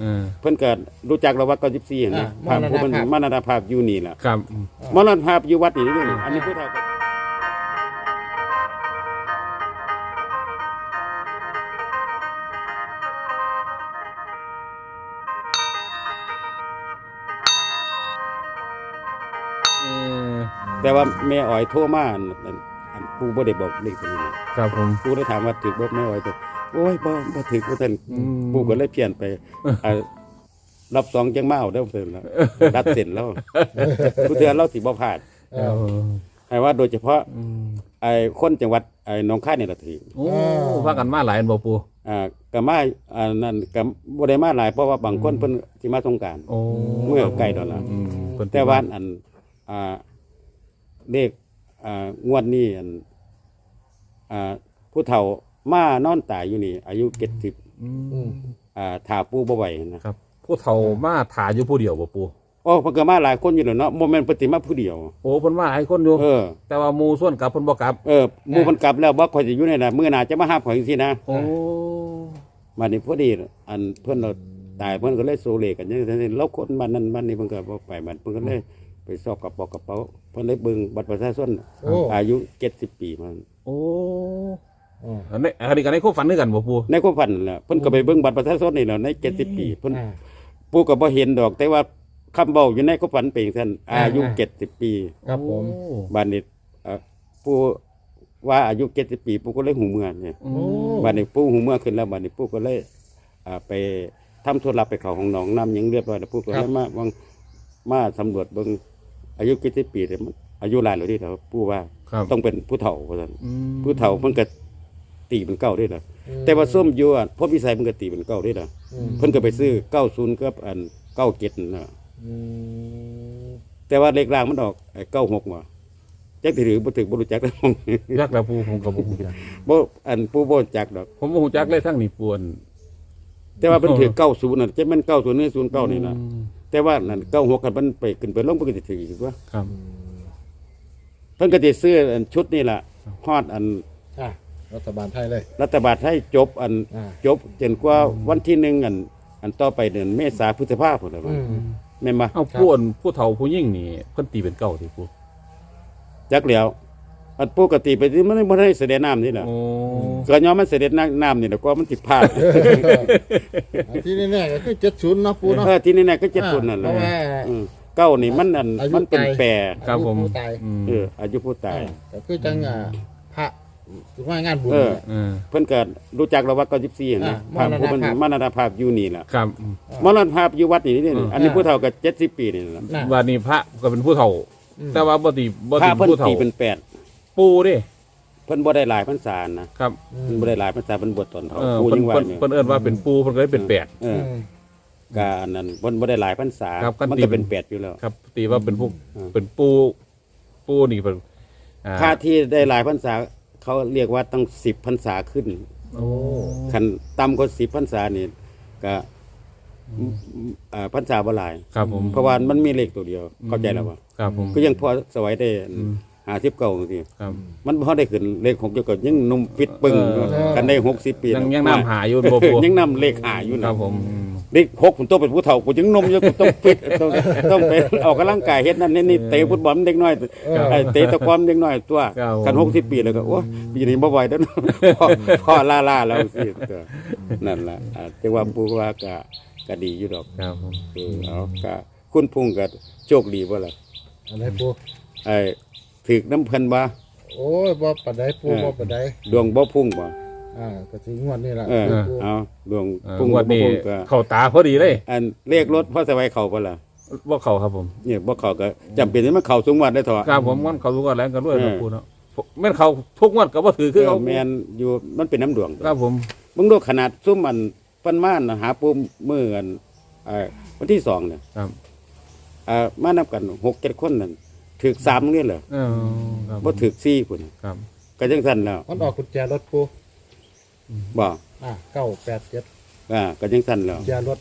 เออ เพิ่นก็รู้จักแล้วว่า94นะอ่าภาพผู้เพิ่นมรณภาพ มรณภาพอยู่นี่ล่ะครับมรณภาพอยู่วัดนี่นี่อันนี้ผู้เฒ่าก็เออแต่ว่าแม่อ้อยโทรมาอันอันอันผู้บ่ได้บอกเลขตัวนี้นะครับผมผู้ได้ถามว่าถูกบ่แม่อ้อยก็ โอ้ยบ่บ่ถูกว่าท่านอืมผู้ก็เลยเพี้ยนไปอ่ารับซองจังมาเอาเด้อเพิ่นแล้วรัดเส้นแล้วผู้เทื่อเราสิบ่พลาดเอครับอให้ว่าโดยเฉพาะอืมไอ้คนจังหวัดไอ้หนองคายนี่ล่ะถือ โอ้พากันมาหลายอันบ่ปูอ่าก็มาอ่านั่นก็บ่ได้มาหลายเพราะว่าบางคนเพิ่นสิมาสงกราร โอ้เมื่อใกล้ดอกละ อืมเพิ่นแต่ว่าอันอ่าเลขอ่างวดนี้อันอ่าผู้เฒ่า มานอนตายอยู่นี่ อายุ70อืมอืมอ่าถ้าปู่บ่ไหวนะครับ ผู้เฒ่ามาถ่ายอยู่ผู้เดียวบ่ปูโอ้เพิ่นก็มาหลายคนอยู่แล้วเนาะบ่แม่นเพิ่นสิมาผู้เดียว โอ้เพิ่นมาหลายคนอยู่เออ แต่ว่าหมู่ส่วนกลับเพิ่นบ่กลับ เออหมู่เพิ่นกลับแล้วบ่ค่อยสิอยู่ในน่ะมื้อหน้าจะมาหาข่อยจังซี่นะโอ้บัดนี้พอดีอันเพิ่นเราตายเพิ่นก็เลยโซเลกันจังซี่เราคนบ้านนั้นบ้านนี้เพิ่นก็บ่ไปมันเพิ่นก็เลยไปสอบกระเป๋ากระเป๋าเพิ่นเลยเบิ่งบัตรประชาชนโอ้ อายุ70ปีมันโอ้ อ๋ออันนี้อันนี้กันในความฝันด้วยกันบ่ปูในความฝันนั่นแหละเพิ่นก็ไปเบิ่งบัตรประชาชนนี่แหละใน70ปีเพิ่นอ่า ปู่ก็บ่เห็นดอก แต่ว่าคำเว้าอยู่ในความฝันเป็นซั่นอายุอ่า70ปีครับผมโอ้บัดนี้เอ่อปู่ว่าอายุ70ปีปู่ก็เลยหูเมื่อเนี่ยอืมบัดนี้ปู่หูเมื่อขึ้นแล้วบัดนี้ปู่ก็เลยอ่าไปทำธุระไปเข้าห้องน้องน้ำหยังเรียบร้อยแล้วปู่ก็เลยมาวังมาสำรวจเบิ่งอายุ70ปีเนี่ยมันอายุหลายแล้วนี่ครับปู่ว่าครับต้องเป็นผู้เฒ่าว่าซั่นอืมผู้เฒ่าเพิ่นก็ ตีเป็นเก้าได้ล่ะแต่ว่าส้มอยู่อะพ่อพิสัยเพิ่นก็ตีเป็นเก้าได้ล่ะอืมเพิ่นก็ไปซื้อ90กับอัน97นั่นน่ะอืมแต่ว่าเลขล่างมันออกไอ้96ว่ะจักถือบ่ถึกบ่รู้จักแล้วยักษ์แล้วปูผมก็บ่ฮู้จักบ่อันผู้บ่รู้จักดอก ผมบ่ฮู้จักเลยทั้งนี่ปวน แต่ว่าเพิ่นถือ90น่ะจะแม่น90หรือ09นี่ล่ะอืมแต่ว่านั่น96กันมันไปขึ้นไปลงเพิ่นก็สิถืออีกว่าครับเพิ่นก็สิซื้ออันชุดนี่ล่ะฮอดอันอะ รัฐบาลไทยเลย รัฐบาลให้จบอันอ่า จบจนกว่าวันที่หนึ่งอัน อันต่อไปเดือนเมษาพฤษภาพุ่นน่ะว่าอืมแม่นบ่เอาผู้อ่อนผู้เฒ่าผู้ยิ่งนี่เพิ่นตีเป็นเก่าที่ปูจักแล้วอันปกติไปที่มันบ่ได้เสด็จน้ำนี่แหละโอ้ก็ย้อมมันเสด็จน้ำนี่แหละก็มันติดพลาดอันที่แน่ๆก็คือเจ็ดศูนย์เนาะปูเนาะ เออที่นี่น่ะก็เจ็ดคนนั่นแหเพละราะว่าอืมเก้านี่มันอันอายุมันเป็นตายแปรครับผมผู้ตายอืมเอออายุผู้ตาย ก็คือจังอ่าพระถือ ว่างานบุญ เออ เออ เพิ่นก็รู้จักแล้วว่าเก้าสิบสี่นะอ่าภาพผู้มันมรณภาพมรณภาพอยู่นี่ล่ะครับ มรณภาพอยู่วัดนี่นี่อืมอันนี้ผู้เฒ่าก็เจ็ดสิบปีนี่ล่ะน่ะว่านี่พระก็เป็นผู้เฒ่า อืม แต่ว่าบ่ตีบ่พระตีเพิ่นผู้เฒ่าตีเป็นแปดปูเด้เพิ่นบ่ได้หลายพรรษานะครับอืเพิ่นมบ่ได้หลายพรรษาเพิ่นบวชตอนเฒ่าเออผู้เพิ่นยังว่าเพิ่นเนี่ยเพิ่นเอิ้นว่าเป็นปูเพิ่นก็เลยเป็นแปด เอออืมกอันนั้นเพิ่นบ่ได้หลายพรรษาครับกันมันตี ก็เป็เป็นนแปดอยู่แล้ว ครับตีว่าเป็นผู้อืมเป็นปูปูนี่เป็นอ่าค่าที่ได้หลายพรรษา เขาเรียกว่าต้องสิบพรรษาขึ้นโอ้คันต่ำกว่าสิบพรรษานี่ก็อ่าพรรษาบ่หลาย ครับผมเพราะว่ามันมีเลขตัวเดียว เข้าใจแล้วว่าครับผมก็ยังพอสวัยได้อืมหาสิบเก้าทีครับมันพอได้ขึ้นเลขหกเจ้าก็ยังหนุ่มฟิตปึงเออกันได้หกสิบปียังแล้วยังน้ำหาอยู่บ่ปูยังนำเลขหาอยู่คนะรับผมอืม เด็กหกผมต้องเป็นผู้เฒ่ากูจึงนมอยู่กูต้องฟิตต้องต้องไปออกกำลังกายเฮ็ดนั่นนี่นี่เตะฟุตบอลเด็กน้อยไอ้เตะตะกร้อมเด็กน้อยตัวครับกันหกสิบปีแล้วก็โอ้ปีนี้บ่ไหวแล้วพ่อพ่อล่าล่าแล้วสิตัวนั่นล่ะอ่าแต่ว่าปูว่าก็ก็ดีอยู่ดอกครับผมเออเอาก็คุณพุ่งก็โชคดีบ่ล่ะอะไรปูไอ้ถึกน้ำเพิ่นบ่โอ้ยบ่ปานใดปูเออบ่ปานใดดวงบ่พุ่งบ่ อ่าก็สิงวดนี่ล่ะเออปูเอาดวงเอ่อพุ่งงวดบ่นี้พุ่งก็เข้าตาพอดีเลยอันเลขรถพ่อสบายเข้าบ่ล่ะบ่เข้าครับผมเนี่ยบ่เข้าก็จำเป็นที่มันเข้าสูงวัดได้เถอะ ครับผมมันเข้าทุกงวดแล้วกันด้วยเออครับปูเนาะแม่นเข้าทุกงวดก็บ่ถือคือเอเอาอแม่นอยู่มันเป็นน้ำดวงครับผมมึงดูขนาดซุ่มอันปันม่านน่ะหาปูมืออันเอ่อวันที่สองเนี่ยครับอ่ามานับกันหกเจ็ดคนนั่นถึกสามเนี่ยเหรอเออครับบ่ถึกสี่คนครับ ก็จังซั่นแล้วมันออกกุญแจรถปู บ่อ่า987อ่าก็จังซั่นแล้วกุญแจรถ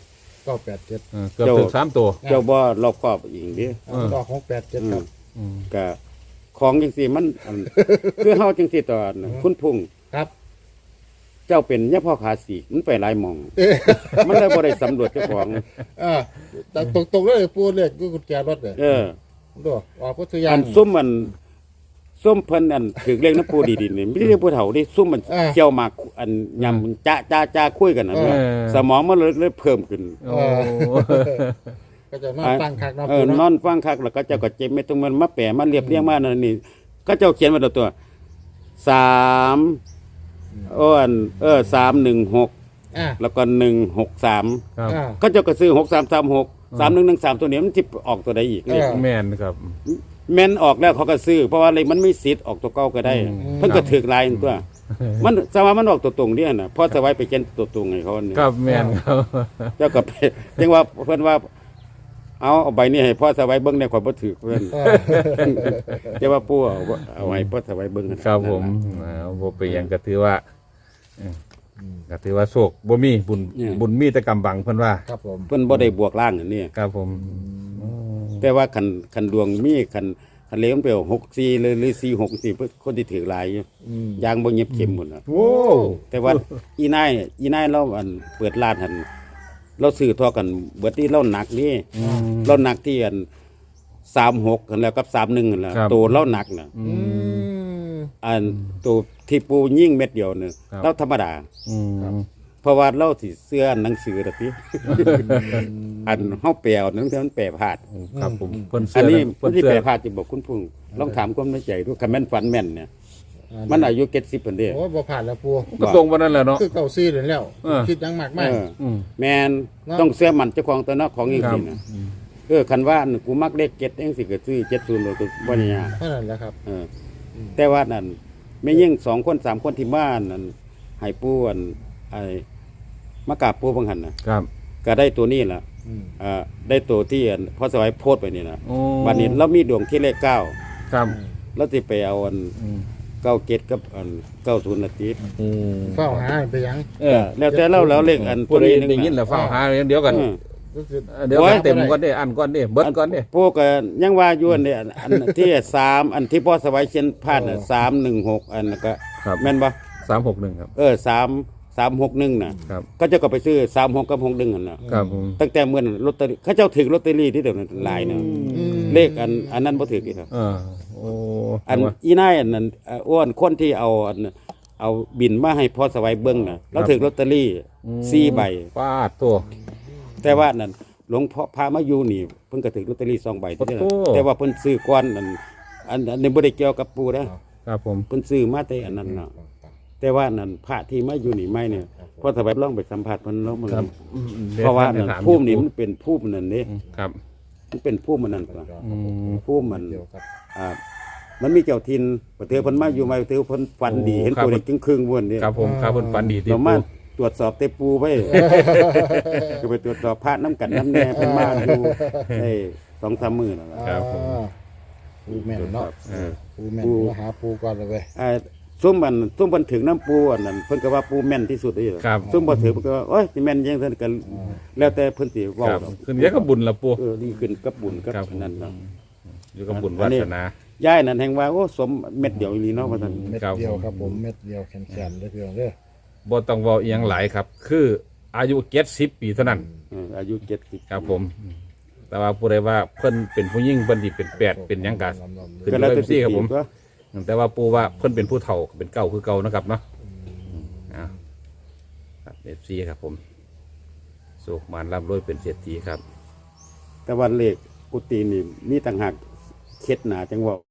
987เออเกือบถึงสามตัว เจ้าบ่รอบคอบอีกเด้อ่ามันออก687ครับ อืมก็ของจังซี่มันอัน คือเฮาจังซี่ตอนคุณพุ่งครับ เจ้าเป็นเนี่ยพ่อขาสีกมันไปหลายหมองเอ๊ะมันเลยบ่ได้สำรวจเจ้าของอ่าแต่ตรงๆเลยปูเลขก็กุญแจรถเลยเออ ดูออกพุทธยาอันนซุ่มมัน ซุ่มเพิ่นอันถือเรียกน้ำปูดีๆนี่ไม่ได้เรียกผู้เฒ่าดิซุ่มมันอ่าเกี่ยวหมากอันยำจ้าจ้าจ้าคุยกันนะเออ สมองมันเลยเลยเพิ่มขึ้น โอ้ ก็จะนอนตั้งคักเนาะเอปูอนอเนาะนฟังคักแล้วก็เจ้าก็เจ็บไม่ต้องมันมาแปะมาเรียบเรียงมานั่นนี่ก็เจ้าเขียนมาตัวตัวสามอ้วนเออสามหนึ่งหกอ่าแล้วก็หนึ่งหกสามครับ อ่า ก็เจ้าก็ซื้อหกสามสามหกสามหนึ่งหนึ่งสามตัวนี้มันจิออกตัวใดอีกเออ แม่นครับ แม่นออกแล้วเขาก็ซื้อเพราะว่าอะไรมันไม่สิทธิ์ออกตัวเก้าก็ได้อืมเพิ่นก็ถือลายตัว มันสว่ามันออกตัวตรงเนี่ยนะเพราะสบายไปเจนตัวตรงให้เขาเนี่ยครับแม่นครับเจ้าก็ไปยังว่าเพิ่นว่า เอาเอาใบนี้ให้พ่อสบายเบิ่งในความบ่ถือเพิ่นเออจะว่าปู่เอาบ่เอาให้พ่อสบายเบิ่งครับผมอ่าบ่เป็นหยังก็ถือว่าเออก็ถือว่าโชคบ่มีบุญบุญมีแต่กำบังเพิ่นว่า ครับผมเพิ่นบ่ได้บวกล่างอันนี้ครับผม แต่ว่าคันคันดวงมีคันคันเลวมันไป64หรือหรือ464เพิ่นคนที่ถือหลายอยู่อืมยางบ่เงียบเข็มหมดน่ะโอ้แต่ว่าอีนายอีนายเราอันเปิดร้านหันเราซื้อทอกันเบิดที่เราหนักนี่อืมเราหนักที่อันสามหกแล้วกับสามหนึ่งแหละครับ ตัวเราหนักนะอือืมมอันตัวที่ปูยิ่งเม็ดเดียวเนี่ยครับเราธรรมดา อืมเพราะว่าเราสิเสื้อหนังสือตะพี่ อันเฮาแปลเอานั่นคือมันแปลพลาด ครับผมเพิ่นอัเสื้นอนี้เพิ่มันนที่เสื้แปลอพลาดที่บอกคุณพุ่งลองถามความในใจดูคันแม่นฝันแม่นเนี่ย มันอายุ70เพิ่นเด้โอ้ยบ่ผ่านแล้วปูก็ตรงวันนั้นแหละเนาะ คือเก่าซี่เลยแล้ว เออ คิดยังมากไม่ เออ อืม แม่นเนาะ ต้องเสื้อมันเจ้าของตัวเนาะของจครัริบงๆนะเออคันว่าอันกูมักเลข7จังสิก็ซื้อ70เลยก็บ่ได้ยาก เท่านั้นแหละครับ เออแต่ว่านั่นไม่ยิ่งสองคนสามคนที่บ้านนั่นให้ปูอันไอ้มากราบปูบังหันนะครับ ก็ได้ตัวนี้ล่ะอืมอ่าได้ตัวที่อันพอสวัยโพสต์ไปนี่นะโอ้วันนี้เรามีดวงที่เลขเก้าครับเราจะไปเอาอันอืมเก้าเกตกับอันเก้าศูนย์นาทีอืมเฝ้าหาไปยังเออแล้วแต่เราแล้วเลขอันผู้ใดนึงได้ยินแล้วฟังหาอย่างเดียวกันอืม รู้สึกเดี๋ยวกันเต็มก่อนเด้อันก่อนเด้เบิดก่อนเด้พวกก็ยังว่าอยู่อันเนี่ยอันอันที่สามอันที่พ่อสวัยเชียนพลาดน่ะสามหนึ่งหกอันนั้นก็ครับแม่นปะสามหกหนึ่งครับ เออสาม สามหกหนึ่งน่ะครับ ก็เจะก็ไปซื้อสามหกกับหกหนึ่งอันน่ะครับผม ตั้งแต่เมื่อนั้นลอตเตอรี่เขาเจ้าถือลอตเตอรี่ที่เดี๋ยวนั้นหลายเนาะอืมเลขอันอันนั้นบ่ถือกี่เนาะเออโอ้อันอีนายอันนั้นอ่าอ้วนคนที่เอาอันเอาบินมาให้พ่อสวัยเบิ่งน่ะเราถือลอตเตอรี่สี่ใบป้าดตัว แต่ว่านั่นหลวงพ่อพามาอยู่นี่เพิ่นก็ถือลอตเตอรี่สองใบที่เด้อโอ้แต่ว่าเพิ่นซื้อก่อนอันอันอันนี้บ่ได้เกี่ยวกับปู่นะครับผม เพิ่นซื้อมาแต่อันนั้นเนาะ แต่ว่านั่นพระที่มาอยู่นี่ไม่เนี่ยพ่อสวัยลองไปสัมภาษณ์เพิ่นลองมาครับเพราะว่านั่นภูมินี่มันเป็นภูมินั่นเด้ครับมันเป็นภูมิมันนั่นตัวอืมภูมิมันเดียวครับอ่ามันมีเจ้าทินประเทศเพิ่นมาอยู่มาประเทศเพิ่นฟันดีโอ้เห็นครับตัวเด็กครึ่งๆม้วนนี่ครับผมครับผมฝันดีที่เรามาปูตรวจสอบเตปูไว้ก็ไปตรวจสอบพระน้ำกันน้ำแน่เพิ่นมาอยู่ได้สองสามมื้อแล้วล่ะ ครับผมอ่าปูแม่นเนาะเออ ปูแม่นปูมาหาปูก่อนเลยเว้ย อ่า ซุ่มมันซุ่มมันถึงน้ำปูอันนั้นเพิ่นก็ว่าปูแม่นที่สุดเลยครับ ซุ่มบ่ถือเพิ่นก็ว่าโอ้ยสิแม่นยังซั่นก็แล้วแต่เพิ่นสิเว้าครับขึ้นเยอะกับบุญละปูเออดีขึ้นกับบุญกับครับ นั่นเนาะอยู่กับบุญวาสนาย้ายนั่นแห่งว่าโอ้สมเม็ดเดียวอีหลีเนาะว่าซั่นเม็ดครับเดียวครับผมเม็ดเดียวแขนๆเลยเพียงเด้อบ่ต้องเว้าเอียงหลายครับ คืออายุเจ็ดสิบปีเท่านั้น เอออายุ70ครับผม แต่ว่าผู้ใดว่าเพิ่นเป็นผู้ยิ่งเพิ่นที่เป็นแปดเป็นหยังกันขึ้นก็เลแล้วยแต่ซี่ครับผม ก็ แต่ว่าปูว่าเพิ่นเป็นผู้เฒ่าเป็นเก่าคือเก่านะครับเนาะอ่าครับเอฟซีครับผมสุขมานร่ำรวยเป็นเศรษฐีครับ แต่ว่าเลขกุฏินี่มีต่างหากเข็ดหนาจังเว่า